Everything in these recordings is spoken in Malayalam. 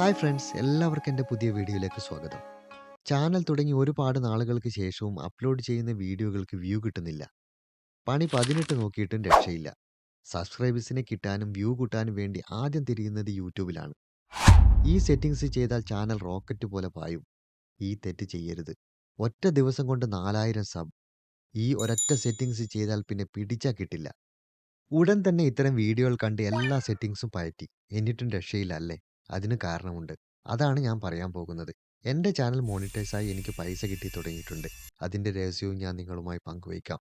ഹായ് ഫ്രണ്ട്സ് എല്ലാവർക്കും എന്റെ പുതിയ വീഡിയോയിലേക്ക് സ്വാഗതം. ചാനൽ തുടങ്ങി ഒരുപാട് നാളുകൾക്ക് ശേഷവും അപ്ലോഡ് ചെയ്യുന്ന വീഡിയോകൾക്ക് വ്യൂ കിട്ടുന്നില്ല. പണി പതിനെട്ട് നോക്കിയിട്ടും രക്ഷയില്ല. സബ്സ്ക്രൈബേഴ്സിനെ കിട്ടാനും വ്യൂ കൂട്ടാനും വേണ്ടി ആദ്യം തിരിയുന്നത് യൂട്യൂബിലാണ്. ഈ സെറ്റിങ്സ് ചെയ്താൽ ചാനൽ റോക്കറ്റ് പോലെ പായും. ഈ തെറ്റ് ചെയ്യരുത്. ഒറ്റ ദിവസം കൊണ്ട് നാലായിരം സബ്. ഈ ഒരൊറ്റ സെറ്റിങ്സ് ചെയ്താൽ പിന്നെ പിടിച്ചാൽ കിട്ടില്ല. ഉടൻ തന്നെ ഇത്തരം വീഡിയോകൾ കണ്ട് എല്ലാ സെറ്റിങ്സും പയറ്റി. എന്നിട്ടും രക്ഷയില്ല അല്ലേ? അതിന് കാരണമുണ്ട്. അതാണ് ഞാൻ പറയാൻ പോകുന്നത്. എന്റെ ചാനൽ മോണിറ്റൈസായി എനിക്ക് പൈസ കിട്ടി തുടങ്ങിയിട്ടുണ്ട്. അതിന്റെ രഹസ്യവും ഞാൻ നിങ്ങളുമായി പങ്കുവയ്ക്കാം.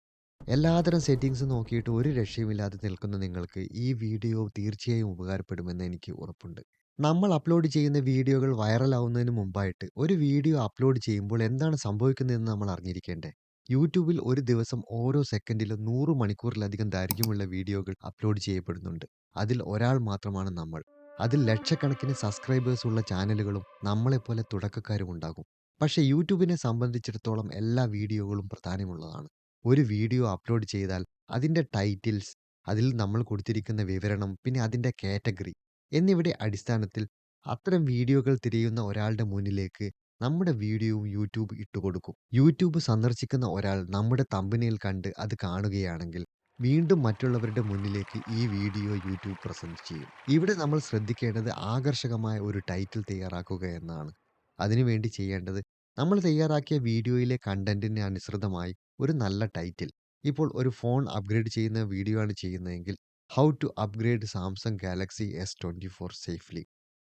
എല്ലാത്തരം സെറ്റിങ്സ് നോക്കിയിട്ട് ഒരു രക്ഷയുമില്ലാതെ നിൽക്കുന്ന നിങ്ങൾക്ക് ഈ വീഡിയോ തീർച്ചയായും ഉപകാരപ്പെടുമെന്ന് എനിക്ക് ഉറപ്പുണ്ട്. നമ്മൾ അപ്ലോഡ് ചെയ്യുന്ന വീഡിയോകൾ വൈറലാവുന്നതിന് മുമ്പായിട്ട് ഒരു വീഡിയോ അപ്ലോഡ് ചെയ്യുമ്പോൾ എന്താണ് സംഭവിക്കുന്നതെന്ന് നമ്മൾ അറിഞ്ഞിരിക്കേണ്ടേ? യൂട്യൂബിൽ ഒരു ദിവസം ഓരോ സെക്കൻഡിലും നൂറ് മണിക്കൂറിലധികം ദൈർഘ്യമുള്ള വീഡിയോകൾ അപ്ലോഡ് ചെയ്യപ്പെടുന്നുണ്ട്. അതിൽ ഒരാൾ മാത്രമാണ് നമ്മൾ. അതിൽ ലക്ഷക്കണക്കിന് സബ്സ്ക്രൈബേഴ്സ് ഉള്ള ചാനലുകളും നമ്മളെപ്പോലെ തുടക്കക്കാരും ഉണ്ടാകും. പക്ഷേ യൂട്യൂബിനെ സംബന്ധിച്ചിടത്തോളം എല്ലാ വീഡിയോകളും പ്രധാനമുള്ളതാണ് ഒരു വീഡിയോ അപ്ലോഡ് ചെയ്താൽ അതിന്റെ ടൈറ്റിൽസ് അതിൽ നമ്മൾ കൊടുത്തിരിക്കുന്ന വിവരണം പിന്നെ അതിന്റെ കാറ്റഗറി എന്നിവയുടെ അടിസ്ഥാനത്തിൽ അത്തരം വീഡിയോകൾ തിരയുന്ന ഒരാളുടെ മുന്നിലേക്ക് നമ്മുടെ വീഡിയോയും യൂട്യൂബ് ഇട്ടുകൊടുക്കും. യൂട്യൂബ് സന്ദർശിക്കുന്ന ഒരാൾ നമ്മുടെ തമ്പനിയിൽ കണ്ട് അത് കാണുകയാണെങ്കിൽ വീണ്ടും മറ്റുള്ളവരുടെ മുന്നിലേക്ക് ഈ വീഡിയോ യൂട്യൂബ് പ്രസന്റ് ചെയ്യും. ഇവിടെ നമ്മൾ ശ്രദ്ധിക്കേണ്ടത് ആകർഷകമായ ഒരു ടൈറ്റിൽ തയ്യാറാക്കുക എന്നാണ്. അതിനുവേണ്ടി ചെയ്യേണ്ടത് നമ്മൾ തയ്യാറാക്കിയ വീഡിയോയിലെ കണ്ടന്റിന് അനുസൃതമായി ഒരു നല്ല ടൈറ്റിൽ. ഇപ്പോൾ ഒരു ഫോൺ അപ്ഗ്രേഡ് ചെയ്യുന്ന വീഡിയോ ആണ് ചെയ്യുന്നതെങ്കിൽ how to upgrade Samsung Galaxy S twenty four safely.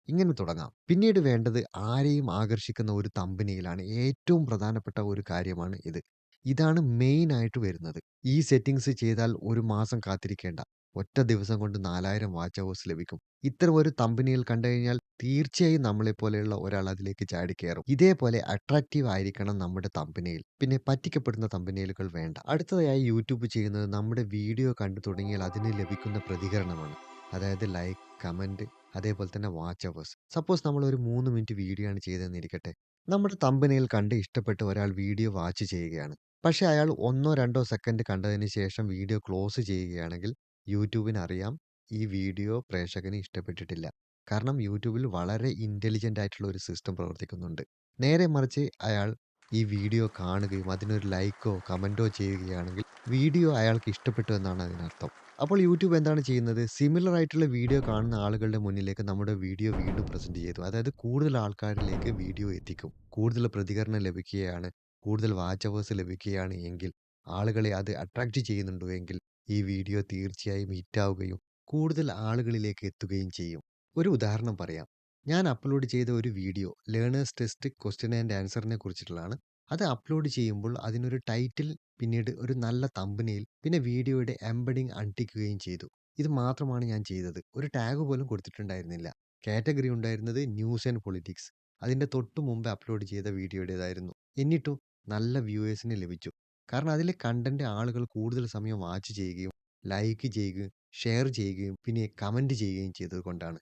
ഇങ്ങനെ തുടങ്ങാം. പിന്നീട് വേണ്ടത് ആരെയും ആകർഷിക്കുന്ന ഒരു തമ്പനിയിലാണ് ഏറ്റവും പ്രധാനപ്പെട്ട ഒരു കാര്യമാണ് ഇത്. ഇതാണ് മെയിൻ ആയിട്ട് വരുന്നത്. ഈ സെറ്റിംഗ്സ് ചെയ്താൽ ഒരു മാസം കാത്തിരിക്കേണ്ട. ഒറ്റ ദിവസം കൊണ്ട് നാലായിരം വാച്ച് അവേഴ്സ് ലഭിക്കും. ഇത്തരം ഒരു തമ്പനിയിൽ കണ്ടു കഴിഞ്ഞാൽ തീർച്ചയായും നമ്മളെ പോലെയുള്ള ഒരാൾ അതിലേക്ക് ചാടി ചാടിക്കയറും ഇതേപോലെ അട്രാക്റ്റീവ് ആയിരിക്കണം നമ്മുടെ തമ്പനിയിൽ പിന്നെ പറ്റിക്കപ്പെടുന്ന തമ്പനിയിലുകൾ വേണ്ട. അടുത്തതായി യൂട്യൂബ് ചെയ്യുന്നത് നമ്മുടെ വീഡിയോ കണ്ടു തുടങ്ങിയാൽ അതിന് ലഭിക്കുന്ന പ്രതികരണമാണ്. അതായത് ലൈക്ക് കമന്റ് അതേപോലെ തന്നെ വാച്ച് അവേഴ്സ് സപ്പോസ് നമ്മൾ ഒരു മൂന്ന് മിനിറ്റ് വീഡിയോ ആണ് ചെയ്തതെന്നിരിക്കട്ടെ. നമ്മുടെ തമ്പനിയിൽ കണ്ട് ഇഷ്ടപ്പെട്ട് ഒരാൾ വീഡിയോ വാച്ച് ചെയ്യുകയാണ്. പക്ഷേ അയാൾ ഒന്നോ രണ്ടോ സെക്കൻഡ് കണ്ടതിന് ശേഷം വീഡിയോ ക്ലോസ് ചെയ്യുകയാണെങ്കിൽ യൂട്യൂബിന് അറിയാം ഈ വീഡിയോ പ്രേക്ഷകന് ഇഷ്ടപ്പെട്ടിട്ടില്ല. കാരണം യൂട്യൂബിൽ വളരെ ഇന്റലിജന്റ് ആയിട്ടുള്ള ഒരു സിസ്റ്റം പ്രവർത്തിക്കുന്നുണ്ട്. നേരെ മറിച്ച് അയാൾ ഈ വീഡിയോ കാണുകയും അതിനൊരു ലൈക്കോ കമന്റോ ചെയ്യുകയാണെങ്കിൽ വീഡിയോ അയാൾക്ക് ഇഷ്ടപ്പെട്ടു എന്നാണ് അതിനർത്ഥം. അപ്പോൾ യൂട്യൂബ് എന്താണ് ചെയ്യുന്നത്? സിമിലർ ആയിട്ടുള്ള വീഡിയോ കാണുന്ന ആളുകളുടെ മുന്നിലേക്ക് നമ്മുടെ വീഡിയോ വീണ്ടും പ്രസന്റ് ചെയ്തു. അതായത് കൂടുതൽ ആൾക്കാരിലേക്ക് വീഡിയോ എത്തിക്കും. കൂടുതൽ പ്രതികരണം ലഭിക്കുകയാണ് കൂടുതൽ വാച്ച് അവേഴ്സ് ലഭിക്കുകയാണ് എങ്കിൽ ആളുകളെ അത് അട്രാക്റ്റ് ചെയ്യുന്നുണ്ടോ എങ്കിൽ ഈ വീഡിയോ തീർച്ചയായും ഹിറ്റാവുകയും കൂടുതൽ ആളുകളിലേക്ക് എത്തുകയും ചെയ്യും. ഒരു ഉദാഹരണം പറയാം. ഞാൻ അപ്ലോഡ് ചെയ്ത ഒരു video learners test question and ആൻസറിനെ കുറിച്ചിട്ടുള്ളതാണ്. അത് അപ്ലോഡ് ചെയ്യുമ്പോൾ അതിനൊരു ടൈറ്റിൽ പിന്നീട് ഒരു നല്ല തമ്പനയിൽ പിന്നെ വീഡിയോയുടെ എംബഡിങ് അണ്ടിക്കുകയും ചെയ്തു. ഇത് മാത്രമാണ് ഞാൻ ചെയ്തത്. ഒരു ടാഗ് പോലും കൊടുത്തിട്ടുണ്ടായിരുന്നില്ല. കാറ്റഗറി ഉണ്ടായിരുന്നത് ന്യൂസ് ആൻഡ് പൊളിറ്റിക്സ്. അതിന്റെ തൊട്ടു മുമ്പ് അപ്ലോഡ് ചെയ്ത വീഡിയോയുടേതായിരുന്നു. എന്നിട്ടും നല്ല വ്യൂവേഴ്സിന് ലഭിച്ചു. കാരണം അതിലെ കണ്ടന്റ് ആളുകൾ കൂടുതൽ സമയം വാച്ച് ചെയ്യുകയും ലൈക്ക് ചെയ്യുകയും ഷെയർ ചെയ്യുകയും പിന്നെ കമന്റ് ചെയ്യുകയും ചെയ്തതുകൊണ്ടാണ്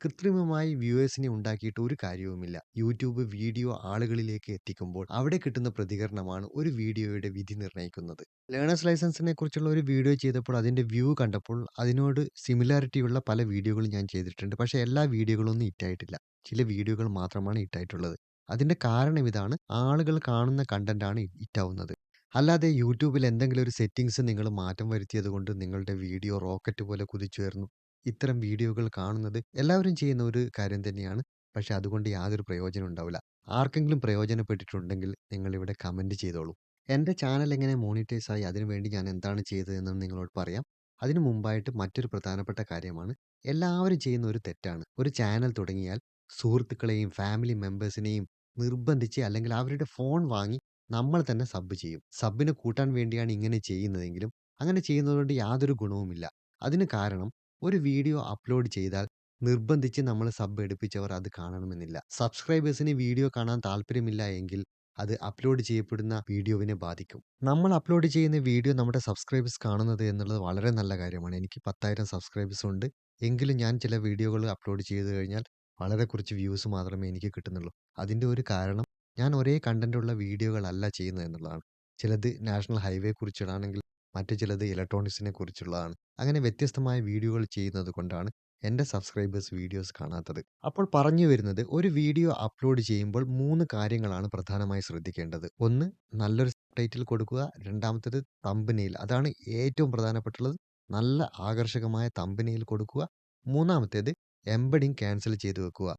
കൃത്രിമമായി വ്യൂവേഴ്സിനെ ഉണ്ടാക്കിയിട്ട് ഒരു കാര്യവുമില്ല. യൂട്യൂബ് വീഡിയോ ആളുകളിലേക്ക് എത്തിക്കുമ്പോൾ അവിടെ കിട്ടുന്ന പ്രതികരണമാണ് ഒരു വീഡിയോയുടെ വിധി നിർണയിക്കുന്നത്. ലേണേഴ്സ് ലൈസൻസിനെ കുറിച്ചുള്ള ഒരു വീഡിയോ ചെയ്തപ്പോൾ അതിന്റെ വ്യൂ കണ്ടപ്പോൾ അതിനോട് സിമിലാരിറ്റിയുള്ള പല വീഡിയോകളും ഞാൻ ചെയ്തിട്ടുണ്ട്. പക്ഷേ എല്ലാ വീഡിയോകളൊന്നും ഹിറ്റായിട്ടില്ല. ചില വീഡിയോകൾ മാത്രമാണ് ഹിറ്റായിട്ടുള്ളത്. അതിന്റെ കാരണം ഇതാണ്. ആളുകൾ കാണുന്ന കണ്ടന്റാണ് ഹിറ്റാവുന്നത് അല്ലാതെ യൂട്യൂബിൽ എന്തെങ്കിലും ഒരു സെറ്റിങ്സ് നിങ്ങൾ മാറ്റം വരുത്തിയത് കൊണ്ട് നിങ്ങളുടെ വീഡിയോ റോക്കറ്റ് പോലെ കുതിച്ചുയർന്നു. ഇത്തരം വീഡിയോകൾ കാണുന്നത് എല്ലാവരും ചെയ്യുന്ന ഒരു കാര്യം തന്നെയാണ്. പക്ഷെ അതുകൊണ്ട് യാതൊരു പ്രയോജനം ഉണ്ടാവില്ല. ആർക്കെങ്കിലും പ്രയോജനപ്പെട്ടിട്ടുണ്ടെങ്കിൽ നിങ്ങൾ ഇവിടെ കമന്റ് ചെയ്തോളൂ. എന്റെ ചാനൽ എങ്ങനെ മോണിറ്റൈസ് ആയി അതിനുവേണ്ടി ഞാൻ എന്താണ് ചെയ്തതെന്ന് നിങ്ങളോട് പറയാം. അതിനു മുമ്പായിട്ട് മറ്റൊരു പ്രധാനപ്പെട്ട കാര്യമാണ്. എല്ലാവരും ചെയ്യുന്ന ഒരു തെറ്റാണ്. ഒരു ചാനൽ തുടങ്ങിയാൽ സുഹൃത്തുക്കളെയും ഫാമിലി മെമ്പേഴ്സിനെയും നിർബന്ധിച്ച് അല്ലെങ്കിൽ അവരുടെ ഫോൺ വാങ്ങി നമ്മൾ തന്നെ സബ് ചെയ്യും. സബിനെ കൂട്ടാൻ വേണ്ടിയാണ് ഇങ്ങനെ ചെയ്യുന്നതെങ്കിലും അങ്ങനെ ചെയ്യുന്നതുകൊണ്ട് യാതൊരു ഗുണവുമില്ല. അതിന് കാരണം ഒരു വീഡിയോ അപ്ലോഡ് ചെയ്താൽ നിർബന്ധിച്ച് നമ്മൾ സബ് എടുപ്പിച്ചവർ അത് കാണണമെന്നില്ല. സബ്സ്ക്രൈബേഴ്സിന് വീഡിയോ കാണാൻ താല്പര്യമില്ല എങ്കിൽ അത് അപ്ലോഡ് ചെയ്യപ്പെടുന്ന വീഡിയോവിനെ ബാധിക്കും. നമ്മൾ അപ്ലോഡ് ചെയ്യുന്ന വീഡിയോ നമ്മുടെ സബ്സ്ക്രൈബേഴ്സ് കാണുന്നത് എന്നുള്ളത് വളരെ നല്ല കാര്യമാണ്. എനിക്ക് പത്തായിരം സബ്സ്ക്രൈബേഴ്സ് ഉണ്ട്. എങ്കിലും ഞാൻ ചില വീഡിയോകൾ അപ്ലോഡ് ചെയ്തു കഴിഞ്ഞാൽ വളരെ കുറച്ച് വ്യൂസ് മാത്രമേ എനിക്ക് കിട്ടുന്നുള്ളൂ അതിന്റെ ഒരു കാരണം ഞാൻ ഒരേ കണ്ടന്റുള്ള വീഡിയോകളല്ല ചെയ്യുന്നത് എന്നുള്ളതാണ് ചിലത് നാഷണൽ ഹൈവേ കുറിച്ചുള്ളതാണെങ്കിൽ മറ്റു ചിലത് ഇലക്ട്രോണിക്സിനെ കുറിച്ചുള്ളതാണ് അങ്ങനെ വ്യത്യസ്തമായ വീഡിയോകൾ ചെയ്യുന്നത് കൊണ്ടാണ് എന്റെ സബ്സ്ക്രൈബേഴ്സ് വീഡിയോസ് കാണാത്തത്. അപ്പോൾ പറഞ്ഞു വരുന്നത് ഒരു വീഡിയോ അപ്ലോഡ് ചെയ്യുമ്പോൾ മൂന്ന് കാര്യങ്ങളാണ് പ്രധാനമായി ശ്രദ്ധിക്കേണ്ടത്. ഒന്ന് നല്ലൊരു ടൈറ്റിൽ കൊടുക്കുക. രണ്ടാമത്തേത് തമ്പനിയിൽ അതാണ് ഏറ്റവും പ്രധാനപ്പെട്ടുള്ളത്. നല്ല ആകർഷകമായ തമ്പനിയിൽ കൊടുക്കുക. മൂന്നാമത്തേത് എംബഡിങ് ക്യാൻസൽ ചെയ്ത് വെക്കുക.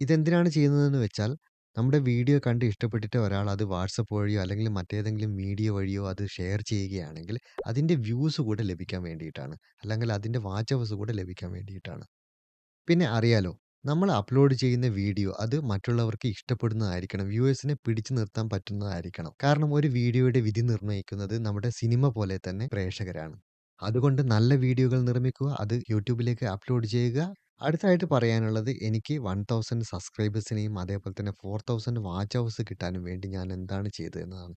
ഇതെന്തിനാണ് ചെയ്യുന്നതെന്ന് വെച്ചാൽ നമ്മുടെ വീഡിയോ കണ്ട് ഇഷ്ടപ്പെട്ടിട്ട് ഒരാൾ അത് വാട്സപ്പ് വഴിയോ അല്ലെങ്കിൽ മറ്റേതെങ്കിലും മീഡിയ വഴിയോ അത് ഷെയർ ചെയ്യുകയാണെങ്കിൽ അതിന്റെ വ്യൂസ് കൂടെ ലഭിക്കാൻ വേണ്ടിയിട്ടാണ്. അല്ലെങ്കിൽ അതിന്റെ വാച്ച് അവേഴ്സ് കൂടെ ലഭിക്കാൻ വേണ്ടിയിട്ടാണ്. പിന്നെ അറിയാലോ നമ്മൾ അപ്ലോഡ് ചെയ്യുന്ന വീഡിയോ അത് മറ്റുള്ളവർക്ക് ഇഷ്ടപ്പെടുന്നതായിരിക്കണം. വ്യൂവേഴ്സിനെ പിടിച്ചു നിർത്താൻ പറ്റുന്നതായിരിക്കണം. കാരണം ഒരു വീഡിയോയുടെ വിധി നിർണയിക്കുന്നത് നമ്മുടെ സിനിമ പോലെ തന്നെ പ്രേക്ഷകരാണ്. അതുകൊണ്ട് നല്ല വീഡിയോകൾ നിർമ്മിക്കുക. അത് യൂട്യൂബിലേക്ക് അപ്ലോഡ് ചെയ്യുക. അടുത്തതായിട്ട് പറയാനുള്ളത് എനിക്ക് 1000 സബ്സ്ക്രൈബേഴ്സിനെയും അതേപോലെ തന്നെ 4000 വാച്ച് ഹവേഴ്സ് കിട്ടാനും വേണ്ടി ഞാൻ എന്താണ് ചെയ്തത് എന്നതാണ്.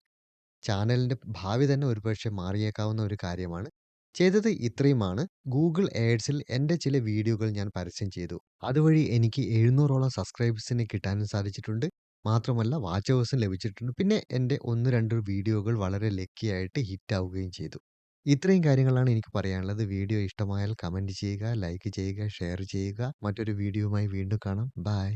ചാനലിന്റെ ഭാവി തന്നെ ഒരുപക്ഷെ മാറിയേക്കാവുന്ന ഒരു കാര്യമാണ്. ചെയ്തത് ഇത്രയുമാണ്. ഗൂഗിൾ ആഡ്സിൽ എന്റെ ചില വീഡിയോകൾ ഞാൻ പരസ്യം ചെയ്തു. അതുവഴി എനിക്ക് 700ഓളം സബ്സ്ക്രൈബേഴ്സിനെ കിട്ടാനും സാധിച്ചിട്ടുണ്ട്. മാത്രമല്ല വാച്ച് ഹവേഴ്സും ലഭിച്ചിട്ടുണ്ട്. പിന്നെ എന്റെ 1, 2 വീഡിയോകൾ വളരെ ലക്കി ആയിട്ട് ഹിറ്റ് ആവുകയും ചെയ്തു. ഇത്രയും കാര്യങ്ങളാണ് എനിക്ക് പറയാനുള്ളത്. വീഡിയോ ഇഷ്ടമായാൽ കമന്റ് ചെയ്യുക, ലൈക്ക് ചെയ്യുക, ഷെയർ ചെയ്യുക. മറ്റൊരു വീഡിയോയുമായി വീണ്ടും കാണാം. ബൈ.